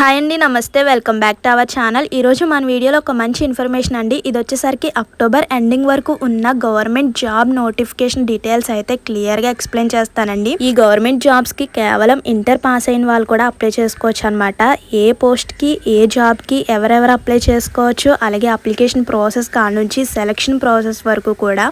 Hi అండి నమస్తే welcome back to our channel. ఈరోజు మన వీడియోలో ఒక మంచి ఇన్ఫర్మేషన్ అండి. ఇది వచ్చేసరికి అక్టోబర్ ఎండింగ్ వరకు ఉన్న గవర్నమెంట్ జాబ్ నోటిఫికేషన్ డీటెయిల్స్ అయితే క్లియర్గా ఎక్స్ప్లెయిన్ చేస్తానండి. ఈ గవర్నమెంట్ జాబ్స్కి కేవలం ఇంటర్ పాస్ అయిన వాళ్ళు కూడా అప్లై చేసుకోవచ్చు అనమాట ఏ పోస్ట్కి ఏ జాబ్కి ఎవరెవరు అప్లై చేసుకోవచ్చు అలాగే అప్లికేషన్ ప్రాసెస్ కాడ నుంచి సెలక్షన్ ప్రాసెస్ వరకు కూడా.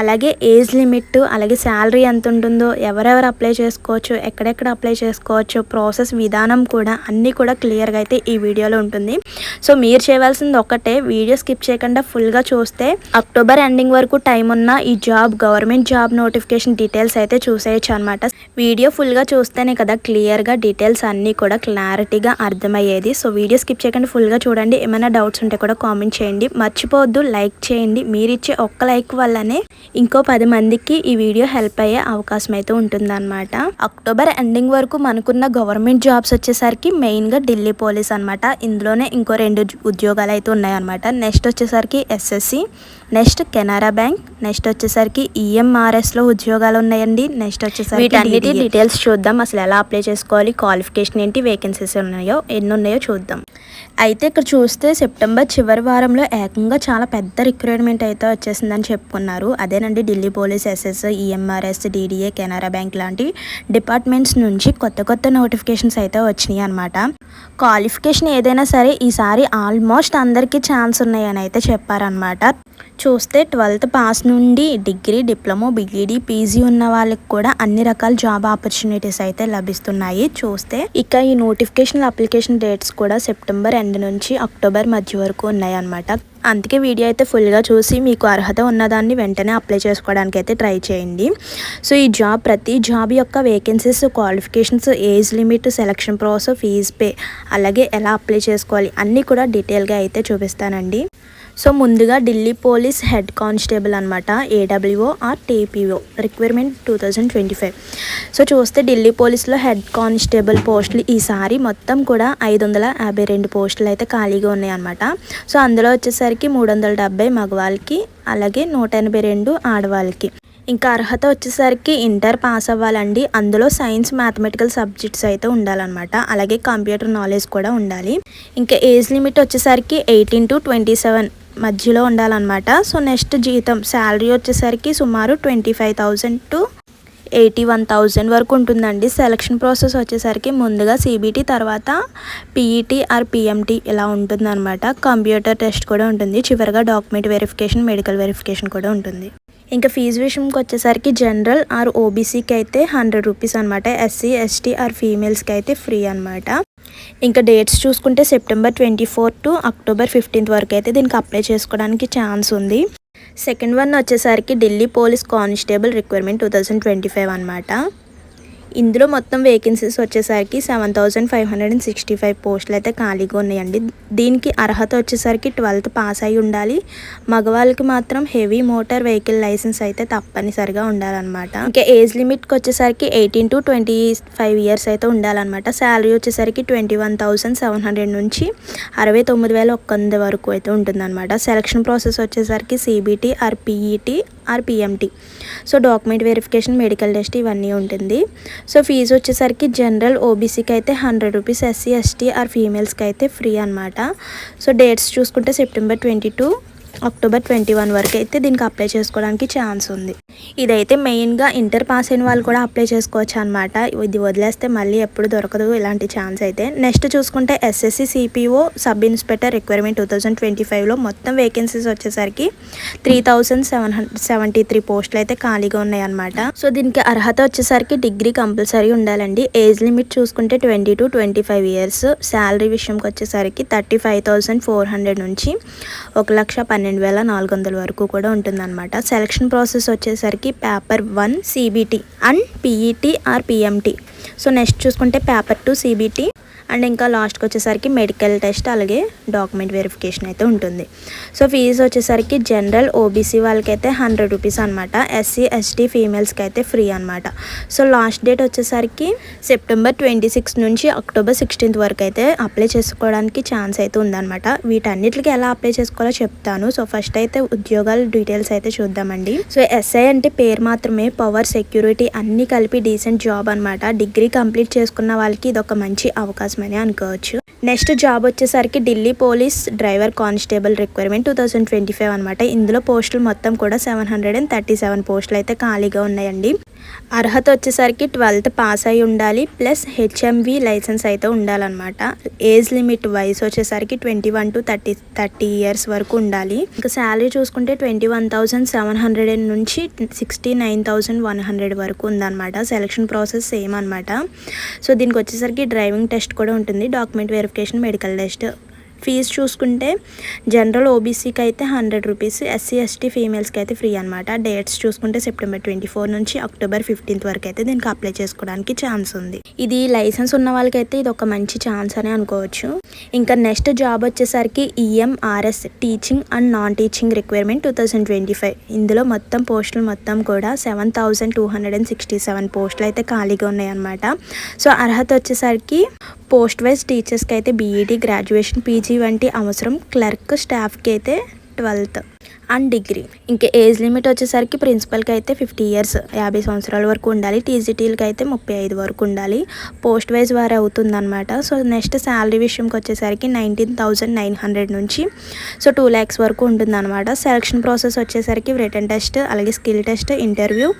అలాగే ఏజ్ లిమిట్ అలాగే శాలరీ ఎంత ఉంటుందో ఎవరెవరు అప్లై చేసుకోవచ్చు ఎక్కడెక్కడ అప్లై చేసుకోవచ్చు ప్రాసెస్ విధానం కూడా అన్నీ కూడా క్లియర్గా అయితే ఈ వీడియోలో ఉంటుంది. సో మీరు చేయవలసింది ఒక్కటే వీడియో స్కిప్ చేయకుండా ఫుల్గా చూస్తే అక్టోబర్ ఎండింగ్ వరకు టైం ఉన్న ఈ job government job notification details అయితే చూసేయచ్చు అనమాట వీడియో ఫుల్గా చూస్తేనే కదా క్లియర్గా డీటెయిల్స్ అన్నీ కూడా క్లారిటీగా అర్థమయ్యేది. సో వీడియో స్కిప్ చేయకుండా ఫుల్గా చూడండి. ఏమైనా డౌట్స్ ఉంటే కూడా కామెంట్ చేయండి. మర్చిపోవద్దు. లైక్ చేయండి. మీరిచ్చే ఒక్క లైక్ వల్లనే ఇంకో పది మందికి ఈ వీడియో హెల్ప్ అయ్యే అవకాశం అయితే ఉంటుందన్నమాట. అక్టోబర్ ఎండింగ్ వరకు మనకున్న గవర్నమెంట్ జాబ్స్ వచ్చేసరికి మెయిన్గా ఢిల్లీ పోలీస్ అన్నమాట. ఇందులోనే ఇంకో రెండు ఉద్యోగాలు అయితే ఉన్నాయన్నమాట. నెక్స్ట్ వచ్చేసరికి SSC next Canara bank next వచ్చేసరికి ఈఎంఆర్ఎస్లో ఉద్యోగాలు ఉన్నాయండి నెక్స్ట్ వచ్చేసరికి వీటన్నిటి డీటెయిల్స్ చూద్దాం. అసలు ఎలా అప్లై చేసుకోవాలి క్వాలిఫికేషన్ ఏంటి వేకెన్సీస్ ఉన్నాయో ఎన్ని ఉన్నాయో చూద్దాం. అయితే ఇక్కడ చూస్తే సెప్టెంబర్ చివరి వారంలో ఏకంగా చాలా పెద్ద రిక్రూట్మెంట్ అయితే వచ్చేసిందని చెప్పుకున్నారు. అదేనండి Delhi police S S EMRS DDA Canara bank లాంటి డిపార్ట్మెంట్స్ నుంచి కొత్త కొత్త నోటిఫికేషన్స్ అయితే వచ్చినాయి అనమాట క్వాలిఫికేషన్ ఏదైనా సరే ఈసారి ఆల్మోస్ట్ అందరికీ ఛాన్స్ ఉన్నాయని అయితే చెప్పారనమాట చూస్తే ట్వెల్త్ పాస్ నుండి డిగ్రీ డిప్లొమో బిఈడి పీజీ ఉన్న వాళ్ళకి కూడా అన్ని రకాల జాబ్ ఆపర్చునిటీస్ అయితే లభిస్తున్నాయి. చూస్తే ఇక ఈ నోటిఫికేషన్ అప్లికేషన్ డేట్స్ కూడా సెప్టెంబర్ ఎండ్ నుంచి అక్టోబర్ మధ్య వరకు ఉన్నాయి అనమాట అందుకే వీడియో అయితే ఫుల్గా చూసి మీకు అర్హత ఉన్నదాన్ని వెంటనే అప్లై చేసుకోవడానికి అయితే ట్రై చేయండి. సో ఈ జాబ్ ప్రతి జాబ్ యొక్క vacancies qualifications age limit selection process fees pay అలాగే ఎలా అప్లై చేసుకోవాలి అన్నీ కూడా డీటెయిల్గా అయితే చూపిస్తానండి. సో ముందుగా ఢిల్లీ పోలీస్ హెడ్ కానిస్టేబుల్ అనమాట AWO or TPO requirement two thousand twenty five so చూస్తే ఢిల్లీ పోలీస్లో హెడ్ కానిస్టేబుల్ పోస్టులు ఈసారి మొత్తం కూడా ఐదు వందల యాభై రెండు పోస్టులు అయితే ఖాళీగా ఉన్నాయి అనమాట సో అందులో వచ్చేసరికి మూడు వందల డెబ్బై మగవాళ్ళకి అలాగే నూట ఎనభై రెండు ఆడవాళ్ళకి. ఇంకా అర్హత వచ్చేసరికి ఇంటర్ పాస్ అవ్వాలండి. అందులో సైన్స్ మ్యాథమెటికల్ సబ్జెక్ట్స్ అయితే ఉండాలన్నమాట. అలాగే కంప్యూటర్ నాలెడ్జ్ కూడా ఉండాలి. ఇంకా ఏజ్ లిమిట్ వచ్చేసరికి ఎయిటీన్ టు ట్వంటీ సెవెన్ మధ్యలో ఉండాలన్నమాట. సో నెక్స్ట్ జీతం శాలరీ వచ్చేసరికి సుమారు twenty five thousand to eighty one thousand వరకు ఉంటుందండి. సెలక్షన్ ప్రాసెస్ వచ్చేసరికి ముందుగా సిబిటి తర్వాత పీఈటీ ఆర్ పిఎంటీ ఇలా ఉంటుందన్నమాట. కంప్యూటర్ టెస్ట్ కూడా ఉంటుంది. చివరిగా డాక్యుమెంట్ వెరిఫికేషన్ మెడికల్ వెరిఫికేషన్ కూడా ఉంటుంది. ఇంకా ఫీజు విషయంకి వచ్చేసరికి జనరల్ ఆర్ ఓబీసీకి అయితే హండ్రెడ్ రూపీస్ అనమాట ఎస్సీ ఎస్టీ ఆర్ ఫీమేల్స్కి అయితే ఫ్రీ అనమాట ఇంకా డేట్స్ చూసుకుంటే September twenty four to October fifteenth వరకు అయితే దీనికి అప్లై చేసుకోవడానికి ఛాన్స్ ఉంది. సెకండ్ వన్ వచ్చేసరికి Delhi police constable requirement two thousand twenty five అనమాట ఇందులో మొత్తం వేకెన్సీస్ వచ్చేసరికి seven thousand five hundred and sixty five పోస్టులు అయితే ఖాళీగా ఉన్నాయండి. దీనికి అర్హత వచ్చేసరికి ట్వెల్త్ పాస్ అయి ఉండాలి. మగవాళ్ళకి మాత్రం హెవీ మోటార్ వెహికల్ లైసెన్స్ అయితే తప్పనిసరిగా ఉండాలన్నమాట. ఇంకా ఏజ్ లిమిట్కి వచ్చేసరికి eighteen to twenty five years అయితే ఉండాలన్నమాట. శాలరీ వచ్చేసరికి twenty one thousand seven hundred నుంచి అరవై తొమ్మిది వేల ఒక్క వంద వరకు అయితే ఉంటుందన్నమాట. సెలక్షన్ ప్రాసెస్ వచ్చేసరికి CBT or PET or PMT so document verification medical test ఇవన్నీ ఉంటుంది. సో ఫీజు వచ్చేసరికి జనరల్ ఓబీసీకి అయితే hundred rupees SC ST or ఫీమేల్స్కి అయితే ఫ్రీ అనమాట సో డేట్స్ చూసుకుంటే September twenty two October twenty one వరకు అయితే దీనికి అప్లై చేసుకోవడానికి ఛాన్స్ ఉంది. ఇదైతే మెయిన్గా ఇంటర్ పాస్ అయిన వాళ్ళు కూడా అప్లై చేసుకోవచ్చు అనమాట ఇది వదిలేస్తే మళ్ళీ ఎప్పుడు దొరకదు ఇలాంటి ఛాన్స్ అయితే. నెక్స్ట్ చూసుకుంటే SSC CPO sub inspector requirement two thousand twenty ఫైవ్లో మొత్తం వేకెన్సీస్ వచ్చేసరికి three thousand seven hundred seventy three పోస్టులు అయితే ఖాళీగా ఉన్నాయి అనమాట సో దీనికి అర్హత వచ్చేసరికి డిగ్రీ కంపల్సరీ ఉండాలండి. ఏజ్ లిమిట్ చూసుకుంటే twenty to twenty five years. Salary విషయంకి వచ్చేసరికి thirty five thousand four hundred నుంచి ఒక లక్ష పన్నెండు వేల నాలుగు వందల వరకు కూడా ఉంటుందన్నమాట. సెలక్షన్ ప్రాసెస్ వచ్చేసరికి paper one CBT and PET or PMT. So next చూసుకుంటే పేపర్ టూ సీబీటీ అండ్ ఇంకా లాస్ట్కి వచ్చేసరికి మెడికల్ టెస్ట్ అలాగే డాక్యుమెంట్ వెరిఫికేషన్ అయితే ఉంటుంది. సో ఫీజు వచ్చేసరికి జనరల్ ఓబీసీ వాళ్ళకైతే హండ్రెడ్ రూపీస్ అనమాట ఎస్సీ ఎస్టీ ఫీమేల్స్కి అయితే ఫ్రీ అనమాట సో లాస్ట్ డేట్ వచ్చేసరికి సెప్టెంబర్ ట్వంటీ సిక్స్ నుంచి అక్టోబర్ సిక్స్టీన్త్ వరకు అయితే అప్లై చేసుకోవడానికి ఛాన్స్ అయితే ఉందన్నమాట. వీటన్నిటికి ఎలా అప్లై చేసుకోవాలో చెప్తాను. సో ఫస్ట్ అయితే ఉద్యోగాల డీటెయిల్స్ అయితే చూద్దామండి. సో ఎస్ఐ అంటే పేరు మాత్రమే పవర్ సెక్యూరిటీ అన్నీ కలిపి డీసెంట్ జాబ్ అనమాట డిగ్రీ డిగ్రీ కంప్లీట్ చేసుకున్న వాళ్ళకి ఇది ఒక మంచి అవకాశం అవకాశం అని అనుకోవచ్చు. నెక్స్ట్ జాబ్ వచ్చేసరికి Delhi police driver constable requirement two thousand twenty five అనమాట ఇందులో పోస్టులు మొత్తం కూడా seven hundred and thirty seven పోస్టులు అయితే ఖాళీగా ఉన్నాయండి. అర్హత వచ్చేసరికి ట్వెల్త్ పాస్ అయి ఉండాలి ప్లస్ హెచ్ఎంవి లైసెన్స్ అయితే ఉండాలన్నమాట. ఏజ్ లిమిట్ వయసు వచ్చేసరికి twenty one to thirty thirty years వరకు ఉండాలి. ఇంకా శాలరీ చూసుకుంటే twenty one thousand seven hundred నుంచి sixty nine thousand one hundred వరకు ఉందన్నమాట. సెలక్షన్ ప్రాసెస్ సేమ్ అనమాట సో దీనికి వచ్చేసరికి డ్రైవింగ్ టెస్ట్ కూడా ఉంటుంది. Document verification medical test fees చూసుకుంటే జనరల్ ఓబీసీకి అయితే హండ్రెడ్ రూపీస్ ఎస్సీ ఎస్టీ ఫీమేల్స్కి అయితే ఫ్రీ అనమాట డేట్స్ చూసుకుంటే సెప్టెంబర్ ట్వంటీ ఫోర్ నుంచి అక్టోబర్ ఫిఫ్టీన్త్ వరకు అయితే దీనికి అప్లై చేసుకోవడానికి ఛాన్స్ ఉంది. ఇది లైసెన్స్ ఉన్న వాళ్ళకైతే ఇది ఒక మంచి ఛాన్స్ అని అనుకోవచ్చు. ఇంకా నెక్స్ట్ జాబ్ వచ్చేసరికి EMRS teaching and non teaching requirement two thousand twenty five. ఇందులో మొత్తం పోస్టులు మొత్తం కూడా seven thousand two hundred and sixty seven పోస్టులు అయితే ఖాళీగా ఉన్నాయన్నమాట. సో అర్హత వచ్చేసరికి పోస్ట్ వైజ్ టీచర్స్కి అయితే బీఈడీ గ్రాడ్యుయేషన్ పీజీ వంటి అవసరం క్లర్క్ స్టాఫ్కి అయితే ట్వెల్త్ అండ్ డిగ్రీ. ఇంకా ఏజ్ లిమిట్ వచ్చేసరికి ప్రిన్సిపల్కి అయితే ఫిఫ్టీ ఇయర్స్. యాభై సంవత్సరాల వరకు ఉండాలి. టీజీటీలకి అయితే ముప్పై ఐదు వరకు ఉండాలి. పోస్ట్ వైజ్ వారి అవుతుందన్నమాట. సో నెక్స్ట్ శాలరీ విషయంకి వచ్చేసరికి నైన్టీన్ థౌజండ్ నైన్ హండ్రెడ్ నుంచి సో టూ ల్యాక్స్ వరకు ఉంటుందన్నమాట. సెలక్షన్ ప్రాసెస్ వచ్చేసరికి రిటర్న్ టెస్ట్ అలాగే skill test interview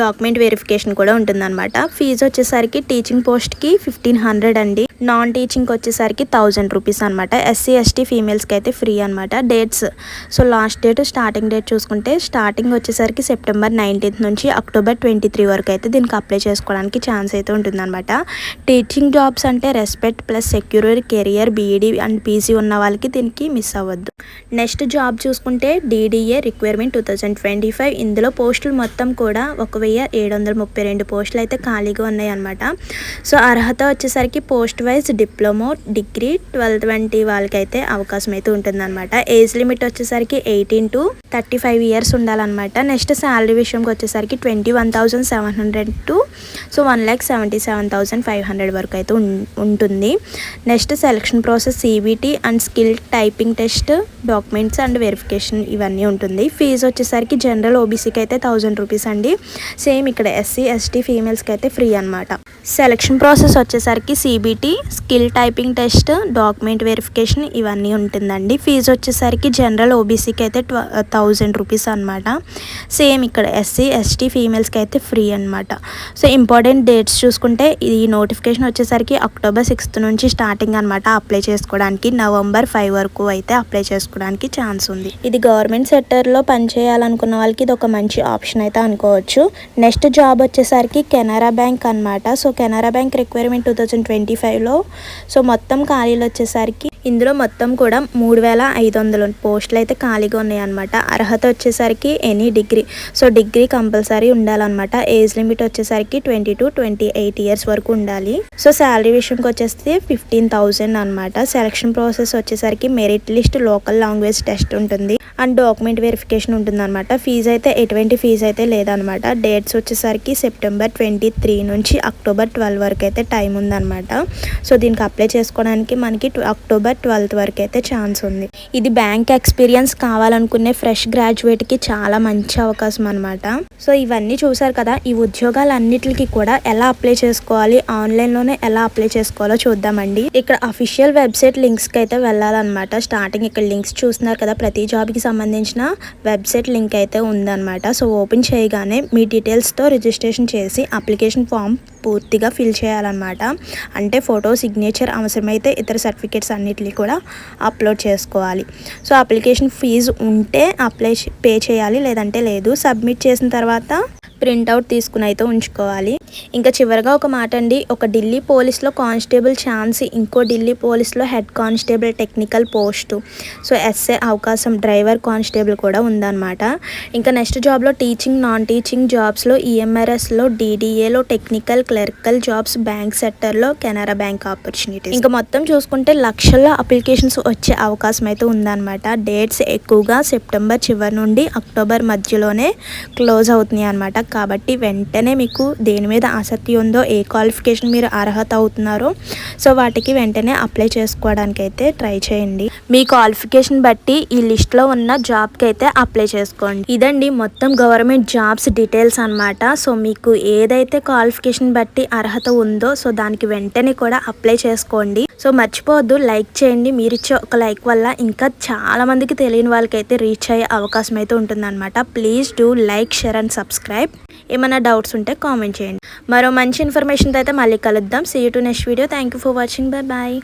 document verification కూడా ఉంటుందన్నమాట. ఫీజు వచ్చేసరికి టీచింగ్ పోస్ట్కి ఫిఫ్టీన్ హండ్రెడ్ అండి. నాన్ టీచింగ్కి వచ్చేసరికి థౌజండ్ రూపీస్ అనమాట ఎస్సీ ఎస్టీ ఫీమేల్స్కి అయితే ఫ్రీ అనమాట dates. So last date starting date చూసుకుంటే స్టార్టింగ్ వచ్చేసరికి సెప్టెంబర్ నైన్టీన్త్ నుంచి అక్టోబర్ ట్వంటీ త్రీ వరకు అయితే దీనికి అప్లై చేసుకోవడానికి ఛాన్స్ అయితే ఉంటుందన్నమాట. టీచింగ్ జాబ్స్ అంటే respect plus secure career BEd and PC ఉన్న వాళ్ళకి దీనికి మిస్ అవ్వద్దు. నెక్స్ట్ జాబ్ చూసుకుంటే DDA requirement two thousand twenty five ఇందులో పోస్టులు మొత్తం కూడా ఒక వెయ్యి ఏడు వందల ముప్పై రెండు పోస్టులు అయితే ఖాళీగా ఉన్నాయి అనమాట సో అర్హత వచ్చేసరికి post wise diploma degree twelfth వంటి వాళ్ళకైతే అవకాశం అయితే ఉంటుందన్నమాట. ఏజ్ లిమిట్ వచ్చేసరికి eighteen to thirty five years ఉండాలన్నమాట. నెక్స్ట్ శాలరీ విషయంకి వచ్చేసరికి twenty one thousand seven hundred to so one lakh seventy seven thousand five hundred వరకు అయితే ఉంటుంది. Next selection process CBT and skill typing test documents and verification ఇవన్నీ ఉంటుంది. Fee వచ్చేసరికి general ఓబీసీకి అయితే థౌజండ్ రూపీస్ అండి. సేమ్ ఇక్కడ ఎస్సీ ఎస్టీ ఫీమేల్స్కి అయితే ఫ్రీ అనమాట సెలక్షన్ ప్రాసెస్ వచ్చేసరికి CBT skill typing test document verification ఇవన్నీ ఉంటుందండి. ఫీజు వచ్చేసరికి జనరల్ ఓబీసీకి అయితే ట్వ థౌజండ్ రూపీస్ అనమాట సేమ్ ఇక్కడ ఎస్సీ ఎస్టీ ఫీమేల్స్కి అయితే ఫ్రీ అనమాట సో ఇంపార్టెంట్ డేట్స్ చూసుకుంటే ఈ నోటిఫికేషన్ వచ్చేసరికి అక్టోబర్ సిక్స్త్ నుంచి స్టార్టింగ్ అనమాట అప్లై చేసుకోవడానికి. నవంబర్ ఫైవ్ వరకు అయితే అప్లై చేసుకోవడానికి ఛాన్స్ ఉంది. ఇది గవర్నమెంట్ సెక్టర్లో పనిచేయాలనుకున్న వాళ్ళకి ఇది ఒక మంచి ఆప్షన్ అయితే అనుకోవచ్చు. నెక్స్ట్ జాబ్ వచ్చేసరికి కెనరా బ్యాంక్ అన్నమాట. So Canara bank requirement two thousand twenty ఫైవ్లో సో మొత్తం ఖాళీలు వచ్చేసరికి ఇందులో మొత్తం కూడా మూడు వేల ఐదు వందల పోస్టులు అయితే ఖాళీగా ఉన్నాయి అనమాట అర్హత వచ్చేసరికి any degree. So degree compulsory ఉండాలన్నమాట. ఏజ్ లిమిట్ వచ్చేసరికి twenty to twenty eight years వరకు ఉండాలి. సో శాలరీ విషయంకి వచ్చేస్తే ఫిఫ్టీన్ థౌజండ్ అనమాట సెలక్షన్ ప్రాసెస్ వచ్చేసరికి merit list local language test ఉంటుంది. అండ్ డాక్యుమెంట్ వెరిఫికేషన్ ఉంటుందన్నమాట. ఫీజు అయితే ఎటువంటి ఫీజు అయితే లేదనమాట డేట్స్ వచ్చేసరికి సెప్టెంబర్ ట్వంటీ త్రీ నుంచి అక్టోబర్ ట్వెల్వ్ వరకు అయితే టైం ఉందన్నమాట. సో దీనికి అప్లై చేసుకోవడానికి మనకి అక్టోబర్ అక్టోబర్ ట్వెల్త్ వరకు అయితే ఛాన్స్ ఉంది. ఇది బ్యాంక్ ఎక్స్పీరియన్స్ కావాలనుకునే ఫ్రెష్ గ్రాడ్యుయేట్కి చాలా మంచి అవకాశం అనమాట సో ఇవన్నీ చూసారు కదా ఈ ఉద్యోగాలన్నిటికీ కూడా ఎలా అప్లై చేసుకోవాలి ఆన్లైన్లోనే ఎలా అప్లై చేసుకోవాలో చూద్దామండి. ఇక్కడ అఫీషియల్ వెబ్సైట్ లింక్స్కి అయితే వెళ్ళాలన్నమాట. స్టార్టింగ్ ఇక్కడ లింక్స్ చూస్తున్నారు కదా ప్రతి జాబ్కి సంబంధించిన వెబ్సైట్ లింక్ అయితే ఉందన్నమాట. సో ఓపెన్ చేయగానే మీ డీటెయిల్స్తో రిజిస్ట్రేషన్ చేసి అప్లికేషన్ ఫామ్ పూర్తిగా ఫిల్ చేయాలన్నమాట. అంటే ఫోటో సిగ్నేచర్ అవసరమైతే ఇతర సర్టిఫికేట్స్ అన్నిటిని కూడా అప్లోడ్ చేసుకోవాలి. సో అప్లికేషన్ ఫీజు ఉంటే అప్లై పే చేయాలి లేదంటే లేదు. సబ్మిట్ చేసిన తర్వాత ప్రింట్అవుట్ తీసుకుని అయితే ఉంచుకోవాలి. ఇంకా చివరిగా ఒక మాట అండి. ఒక ఢిల్లీ పోలీస్లో కానిస్టేబుల్ ఛాన్స్ ఇంకో Delhi పోలీస్లో head constable technical post. So SA అవకాశం డ్రైవర్ కానిస్టేబుల్ కూడా ఉందన్నమాట. ఇంకా నెక్స్ట్ జాబ్లో టీచింగ్ నాన్ టీచింగ్ జాబ్స్లో ఈఎంఆర్ఎస్లో డీడీఏలో టెక్నికల్ క్లర్కల్ జాబ్స్ బ్యాంక్ సెక్టర్లో కెనరా బ్యాంక్ ఆపర్చునిటీస్. ఇంకా మొత్తం చూసుకుంటే లక్షల్లో అప్లికేషన్స్ వచ్చే అవకాశం అయితే ఉందన్నమాట. డేట్స్ ఎక్కువగా సెప్టెంబర్ చివరి నుండి అక్టోబర్ మధ్యలోనే క్లోజ్ అవుతున్నాయి అనమాట కాబట్టి వెంటనే మీకు దేని మీద ఆసక్తి ఉందో ఏ క్వాలిఫికేషన్ మీరు అర్హత అవుతున్నారో సో వాటికి వెంటనే అప్లై చేసుకోవడానికి అయితే ట్రై చేయండి. మీ క్వాలిఫికేషన్ బట్టి ఈ లిస్ట్లో ఉన్న జాబ్కి అయితే అప్లై చేసుకోండి. ఇదండి మొత్తం గవర్నమెంట్ జాబ్స్ డీటెయిల్స్ అన్నమాట. సో మీకు ఏదైతే క్వాలిఫికేషన్ బట్టి బట్టి అర్హత ఉందో సో దానికి వెంటనే కూడా అప్లై చేసుకోండి. సో మర్చిపోవద్దు లైక్ చేయండి. మీరు ఇచ్చే ఒక లైక్ వల్ల ఇంకా చాలా మందికి తెలియని వాళ్ళకైతే రీచ్ అయ్యే అవకాశం అయితే ఉంటుందన్నమాట. Please do like share and subscribe. ఏమైనా డౌట్స్ ఉంటే కామెంట్ చేయండి. మరో మంచి ఇన్ఫర్మేషన్తో అయితే మళ్ళీ కలుద్దాం. See you to next video thank you for watching bye bye